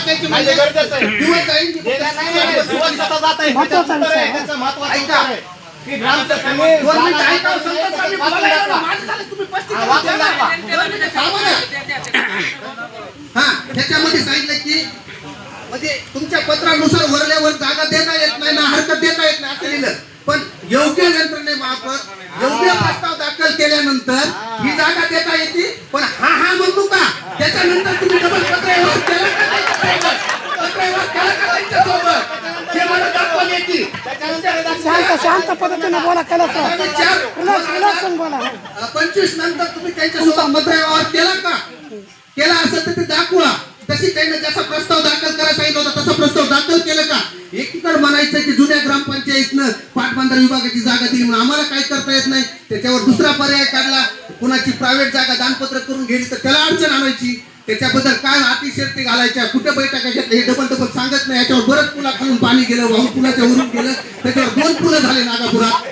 टाकायची म्हणजे गरजेचं आहे. दिवस जाईल की जात आहे. उत्तर आहे. त्याचं. उत्तर आहे. की बोलायला. माझं झालं, तुम्ही वाचून. दाखवा. हा त्याच्यामध्ये सांगितलं की म्हणजे तुमच्या पत्रानुसार वरल्यावर जागा देता येत नाही ना हरकत देता येत नाही असं लिहिलं पण योग्य यंत्रणेमार्फत योग्य प्रस्ताव दाखल केल्यानंतर ही जागा देता येते पण हा हा म्हणतो का त्याच्यानंतर तुम्ही शांत शांत पद्धतीने बोला केलं आगामी सर चार रिलॅक्स रिलॅक्स बोला. पंचवीस नंतर तुम्ही त्यांच्यासोबत पत्रव्यवहार केला का? केला असेल तर ते दाखवा. तशी त्याने जसा प्रस्ताव दाखल करायला सांगितलं होता तसा प्रस्ताव दाखल केलं का? एकीकडे म्हणायचं की जुन्या ग्रामपंचायतनं पाटबंधार विभागाची जागा दिली म्हणून आम्हाला काय करता येत नाही. त्याच्यावर दुसरा पर्याय काढला. कुणाची प्रायव्हेट जागा दानपत्र करून गेली तर त्याला अडचण आणायची. त्याच्याबद्दल काय अतिशय ते घालायच्या कुठे बैठका घेतल्या हे डबल डबल सांगत नाही. याच्यावर बरंच पुला खालून पाणी गेलं वाहून पुलाच्या वरून गेलं. त्याच्यावर दोन पुलं झाले नागापुरात.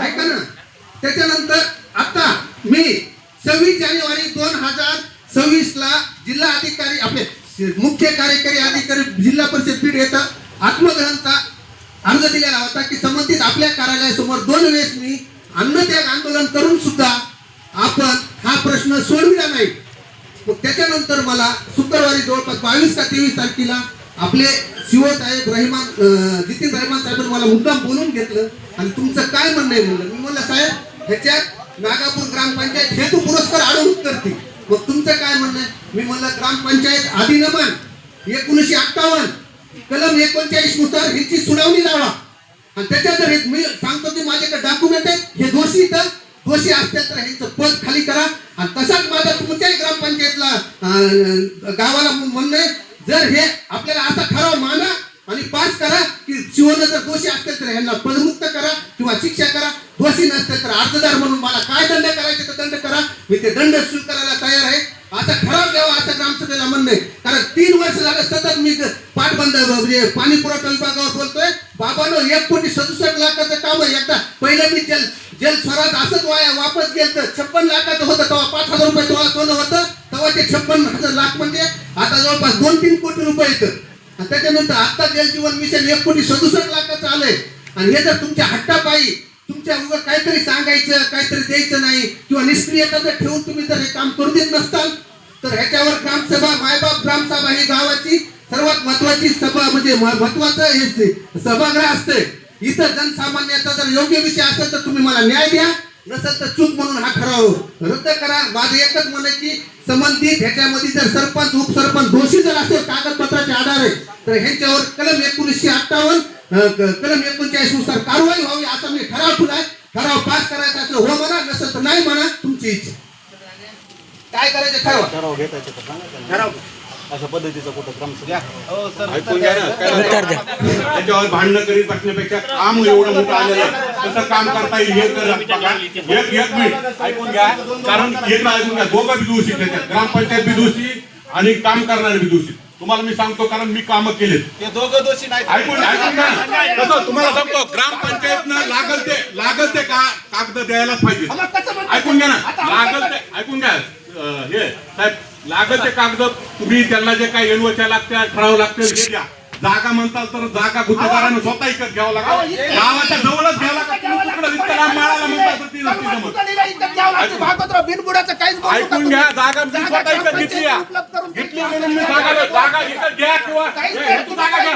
ऐका ना. त्याच्यानंतर आता मी सव्वीस जानेवारी दोन हजार सव्वीस ला जिल्हा अधिकारी आपले मुख्य कार्यकारी अधिकारी जिल्हा परिषद पीठ येतं. आत्मग्रहणचा अर्ज दिलेला होता की संबंधित आपल्या कार्यालयासमोर दोन वेळेस मी अन्नत्याग आंदोलन करून सुद्धा आपण हा प्रश्न सोडविला नाही. मग त्याच्यानंतर मला शुक्रवारी जवळपास बावीस का तेवीस तारखेला आपले शिव साहेब रहिमान जितीन रहिमान साहेबांनी मला मुद्दाम बोलून घेतलं आणि तुमचं काय म्हणणं आहे म्हणलं. मी म्हणलं साहेब ह्याच्यात नागापूर ग्रामपंचायत हेतू पुरस्कार अडवून करते मग तुमचं काय म्हणणं आहे? मी म्हणलं ग्रामपंचायत अधिनियमन एकोणीसशे अठ्ठावन्न कलम एकोणचाळीसनुसार ह्याची सुनावणी लावा. आणि त्याच्यात मी सांगतो की माझ्याकडे डॉक्युमेंट आहेत हे दोषी तर दोषी असतील तर ह्यांचं पद खाली करा. आणि तसाच माझा तुमच्याही ग्रामपंचायतला गावाला म्हणणं आहे जर हे आपल्याला असा ठराव माना आणि पास करा की शिवनं जर दोषी असतील तर ह्यांना पदमुक्त करा किंवा शिक्षा करा. दोषी नसतील तर अर्जदार म्हणून मला काय दंड करायचे तर दंड करा. मी ते दंड स्वीकारायला तयार आहे. आता ठराव द्यावा असं ग्रामसभेला म्हणणं आहे. कारण तीन वर्ष झालं सतत मी पाठबंद म्हणजे पाणी पुरवठा विभागावर बोलतोय. बाबानो एक कोटी सदुसष्ट लाखाचं काम आहे. एकदा पहिलं मी जल केलं तर छप्पन लाखाचं होतं तेव्हा पाच हजार रुपये तेव्हा सोनं होतं. तेव्हा ते छप्पन हजार लाख म्हणजे आता जवळपास दोन तीन कोटी रुपये येतं. त्याच्यानंतर आता जलजीवन मिशन एक कोटी सदुसष्ट लाखाचं आलंय. आणि हे जर तुमच्या हट्टापायी तुमच्या उगा काहीतरी सांगायचं काहीतरी द्यायचं नाही किंवा निष्क्रियता जर ठेवून तुम्ही जर हे काम करू देत नसताल तर ह्याच्यावर ग्रामसभा मायबाप ग्रामसभा ही गावाची सर्वात महत्वाची सभा म्हणजे महत्वाचं हे सभागृह असते इथं जनसामान्याचा जर योग्य विषय असेल तर तुम्ही मला न्याय द्या. नसेल तर चूक म्हणून हा ठराव रद्द करा. माझं एकच म्हणणं आहे की संबंधित ह्याच्यामध्ये जर सरपंच उपसरपंच दोषी जर असेल कागदपत्राच्या आधारे तर ह्यांच्यावर कलम एकोणीसशे अठ्ठावन्न कलम एकोणचाळीसनुसार कारवाई व्हावी असा मी ठराव ठेवलाय ठराव पास करायचा असलं हो म्हणा नसेल तर नाही म्हणा तुमची इच्छा. काय करायचं ठरवा? ठराव घेता येतं तर सांगा त्यांना. ठराव. अशा पद्धतीचा कुठं हो, घ्या ना काय त्याच्यावर भांडणं करीत बसण्यापेक्षा काम एवढं मोठं आलेलं आहे. कसं काम करता येईल हे करा. एक एक मिनिट. ऐकून घ्या. कारण एक ऐकून घ्या. दोघं बी दोषी त्याच्यात. ग्रामपंचायत बी दोषी आणि काम करणारे बी दोषी. तुम्हाला मी सांगतो कारण मी कामं केलेत. ते दोघं दोषी नाहीत. ऐकून ऐकून घ्या. कसं? तुम्हाला सांगतो ग्रामपंचायतनं लागल ते लागल ते का कागद द्यायलाच पाहिजे? ऐकून घ्या ना. लागल ते ऐकून घ्या. हे साहेब लागल ते कागद तुम्ही त्यांना जे काही एनओच्या लागत्या ठराव लागते द्या. जागा म्हणताल तर जागा गुत्तेदारानं स्वतः इकत घ्यावं लागेल. गावाच्या जवळच घ्यावं लागेल. तिकडं माळाला तर ती नसती जमत भागवतराव बिनबुडाचं काहीच बोलू नका ऐकून तुम्ही. घ्या जागा मी जागा स्वतः इकत ग्रामपंचायत घेतली आहे. उपलब्ध करून घेतली द्यायची. म्हणून मी सांगायला जागा इकत घ्या किंवा हे, तू जागा घ्या.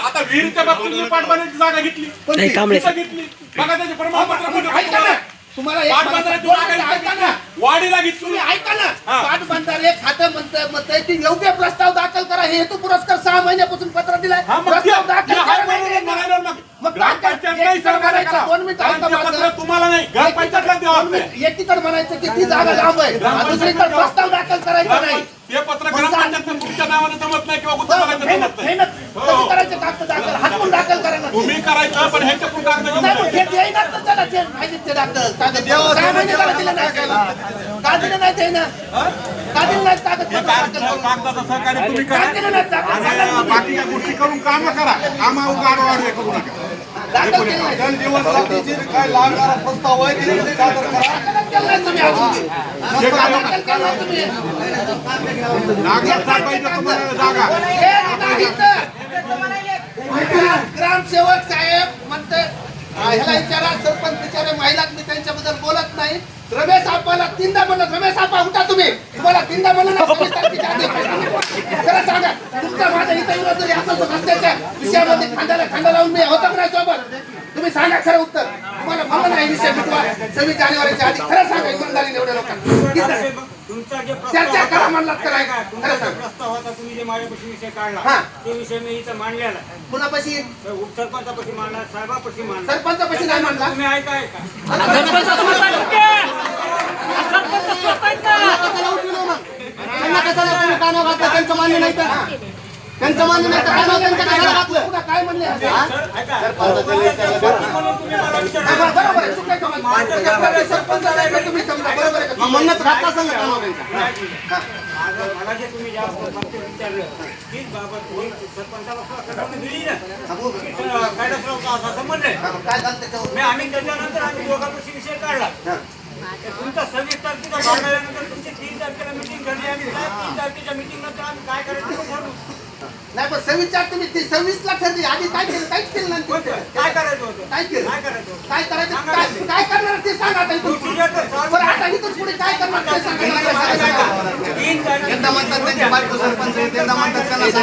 आता विहिरीच्या बाबतीत मी पाटबंधाऱ्याची जागा घेतली? तिथं घेतली. बघा त्याचे प्रमाणपत्र कुठे ऐका ना. तुम्हाला एक मला जागा ऐका ना. घेतली. वाडीला घेतली. तुम्ही ऐका ना. हा. पाटबंधारे योग्य प्रस्ताव दाखल करा हे हेतू पुरस्कार सहा महिन्यापासून पत्र दिलाय हा, मग प्रस्ताव ते- दाखल ते हाय करा म्हणून नाही. म्हणायला मग. मग ग्रामपंचायत काय- नाही एक सहकार्य म्हणायचं, करा. दोन मिनिटं कारण ऐका ते पत्र माझं. तुम्हाला नाही ग्रामपंचायतला द्यावं दोन लागतंय. मिनिटं. एकीकडे म्हणायचं की ती जागा लांब आहे आणि दुसरीकडे प्रस्ताव दाखल करायचा नाही ते पत्र तुमच्या नावाने जमत नाही किंवा हो, गुत्तेदाराचं मेहनत जमत नाही मेहनत ते माहिती ते दाखल कागद हे? कागदाचं सहकार्य तुम्ही करा. आणि. बाकीच्या गोष्टी करून कामं करा. कामा उगा आडवाडवे करू नका. काय लागणारा प्रस्ताव आहे ते तुम्ही सादर करा. नागरिक तुम्हाला जागा. ग्रामसेवक साहेब म्हणते ह्याला विचारा सरपंच विचारे महिला मी त्यांच्याबद्दल बोलत नाही. रमेश आप्पाला तीनदा म्हणलं रमेश आपा उठा तुम्ही. तुम्हाला तीनदा म्हणलं ना सव्वीस तारखेच्या आधी खरं सांगा तुमचा माझ्या इथं विरोध जरी असेल तर रस्त्याच्या विषयामध्ये खांद्याला खांदा लावून मी होतो का नाही सोबत? तुम्ही सांगा खरं उत्तर. तुम्हाला म्हणलं नाही विषय मिटवा. सव्वीस जानेवारीच्या आधी खरं सांगा इमानदारी एवढ्या लोकांना. चर्चा करा म्हणलात तर होता. तुम्ही जे माझ्यापाशी विषय काढला हा. ते विषय मी इथं मांडलेला. आहे. कुणापाशी उपसरपंचापाशी मांडला साहेबापाशी मांडला. सरपंचापाशी नाही म्हणला तुम्ही ऐका ऐका. त्यांना कशाला तुम्ही कानावर घातलं? त्यांचं मान्य नाही तर. त्यांचं नाही तर पुन्हा काय म्हणले? सर, ऐका म्हणून तुम्ही मला विचारलं. हा, बरोबर आहे, चूक आहे का? माझ्या सरपंच आहे का तुम्ही समजा, बरोबर आहे का? मग म्हणूनच घातला सांगा कानावर त्यांच्या माझं- मला जे तुम्ही ज्या बाबतीत विचारलं तीच बाबत तुम्ही सरपंचाला कल्पना दिली ना की सर, कैलासरावचा असा संबंध आहे काय झालं त्याच्यावर? मी आम्ही त्याच्यानंतर आम्ही दोघांपाशी विषय काढला तर तुमचा सव्वीस तारखेचा भाग आल्यानंतर तुमची तीन तारखेला मिटिंग झाली आणि त्या तीन तारखेच्या मिटिंग नंतर आम्ही काय करायचं ते ठरवू नाही पण सव्वीस चार तुम्ही ते सव्वीस ला ठरली. आधी काय केलं? काहीच केलं नाही काय करायचं काय केलं? काय करायचं काय करायचं? काय- करणार ते सांगा आता पुढे काय करणार ते सांगा म्हणतात सरपंच म्हणतात त्यांना मला करायचं?